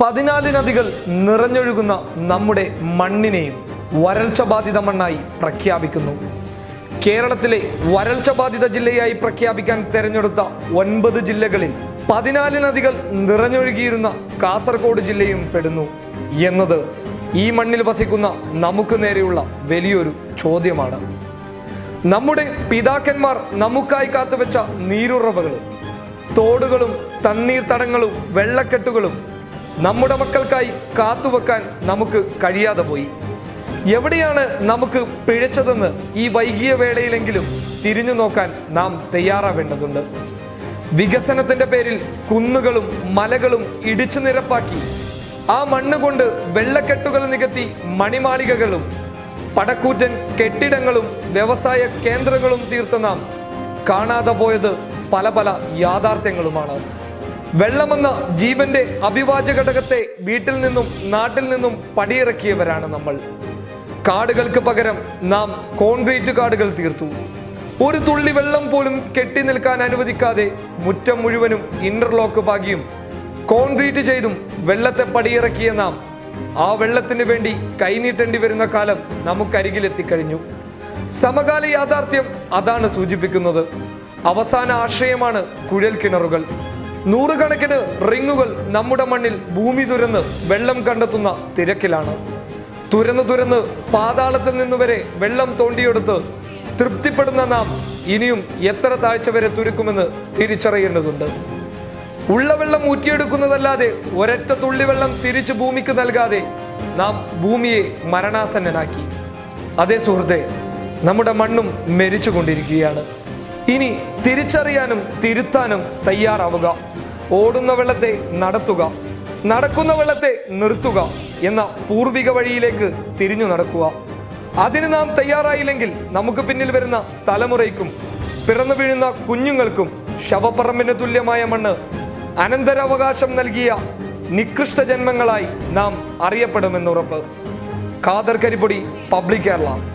പതിനാല് നദികൾ നിറഞ്ഞൊഴുകുന്ന നമ്മുടെ മണ്ണിനെയും വരൾച്ച ബാധിത മണ്ണായി പ്രഖ്യാപിക്കുന്നു. കേരളത്തിലെ വരൾച്ച ബാധിത ജില്ലയായി പ്രഖ്യാപിക്കാൻ തെരഞ്ഞെടുത്ത ഒൻപത് ജില്ലകളിൽ പതിനാല് നദികൾ നിറഞ്ഞൊഴുകിയിരുന്ന കാസർഗോഡ് ജില്ലയും പെടുന്നു എന്നത് ഈ മണ്ണിൽ വസിക്കുന്ന നമുക്ക് നേരെയുള്ള വലിയൊരു ചോദ്യമാണ്. നമ്മുടെ പിതാക്കന്മാർ നമുക്കായി കാത്തുവെച്ച നീരുറവകളും തോടുകളും തണ്ണീർത്തടങ്ങളും വെള്ളക്കെട്ടുകളും നമ്മുടെ മക്കൾക്കായി കാത്തുവെക്കാൻ നമുക്ക് കഴിയാതെ പോയി. എവിടെയാണ് നമുക്ക് പിഴച്ചതെന്ന് ഈ വൈകിയ വേളയിലെങ്കിലും തിരിഞ്ഞു നോക്കാൻ നാം തയ്യാറാവേണ്ടതുണ്ട്. വികസനത്തിന്റെ പേരിൽ കുന്നുകളും മലകളും ഇടിച്ചു നിരപ്പാക്കി ആ മണ്ണ് കൊണ്ട് വെള്ളക്കെട്ടുകൾ നികത്തി മണിമാളികകളും പടക്കൂറ്റൻ കെട്ടിടങ്ങളും വ്യവസായ കേന്ദ്രങ്ങളും തീർത്ത നാം കാണാതെ പോയത് പല പല യാഥാർത്ഥ്യങ്ങളുമാണ്. വെള്ളമെന്ന ജീവന്റെ അഭിവാജ്യ ഘടകത്തെ വീട്ടിൽ നിന്നും നാട്ടിൽ നിന്നും പടിയിറക്കിയവരാണ് നമ്മൾ. കാടുകൾക്ക് പകരം നാം കോൺക്രീറ്റ് കാടുകൾ തീർത്തു. ഒരു തുള്ളി വെള്ളം പോലും കെട്ടി നിൽക്കാൻ അനുവദിക്കാതെ മുറ്റം മുഴുവനും ഇന്റർലോക്ക് പാകിയും കോൺക്രീറ്റ് ചെയ്തും വെള്ളത്തെ പടിയിറക്കിയ നാം ആ വെള്ളത്തിന് വേണ്ടി കൈനീട്ടേണ്ടി വരുന്ന കാലം നമുക്കരികിലെത്തിക്കഴിഞ്ഞു. സമകാല യാഥാർത്ഥ്യം അതാണ് സൂചിപ്പിക്കുന്നത്. അവസാന ആശ്രയമാണ് കുഴൽ കിണറുകൾ നൂറുകണക്കിന് റിങ്ങുകൾ നമ്മുടെ മണ്ണിൽ ഭൂമി തുരന്ന് വെള്ളം കണ്ടെത്തുന്ന തിരക്കിലാണ്. തുരന്ന് തുരന്ന് പാതാളത്തിൽ നിന്നുവരെ വെള്ളം തോണ്ടിയെടുത്ത് തൃപ്തിപ്പെടുന്ന നാം ഇനിയും എത്ര താഴ്ച വരെ തുരുക്കുമെന്ന് തിരിച്ചറിയേണ്ടതുണ്ട്. ഉള്ള വെള്ളം ഊറ്റിയെടുക്കുന്നതല്ലാതെ ഒരൊറ്റ തുള്ളി വെള്ളം തിരിച്ചു ഭൂമിക്ക് നൽകാതെ നാം ഭൂമിയെ മരണാസന്നനാക്കി. അതേ സുഹൃത്തെ നമ്മുടെ മണ്ണും മരിച്ചുകൊണ്ടിരിക്കുകയാണ്. ഇനി തിരിച്ചറിയാനും തിരുത്താനും തയ്യാറാവുക. ഓടുന്ന വെള്ളത്തെ നടത്തുക നടക്കുന്ന വെള്ളത്തെ നിർത്തുക എന്ന പൂർവിക വഴിയിലേക്ക് തിരിഞ്ഞു നടക്കുക. അതിന് നാം തയ്യാറായില്ലെങ്കിൽ നമുക്ക് പിന്നിൽ വരുന്ന തലമുറയ്ക്കും പിറന്നു വീഴുന്ന കുഞ്ഞുങ്ങൾക്കും ശവപ്പറമ്പിന് തുല്യമായ മണ്ണ് അനന്തരാവകാശം നൽകിയ നികൃഷ്ട ജന്മങ്ങളായി നാം അറിയപ്പെടുമെന്നുറപ്പ്. ഖാദർ കരിപ്പൊടി പബ്ലിക് കേരള.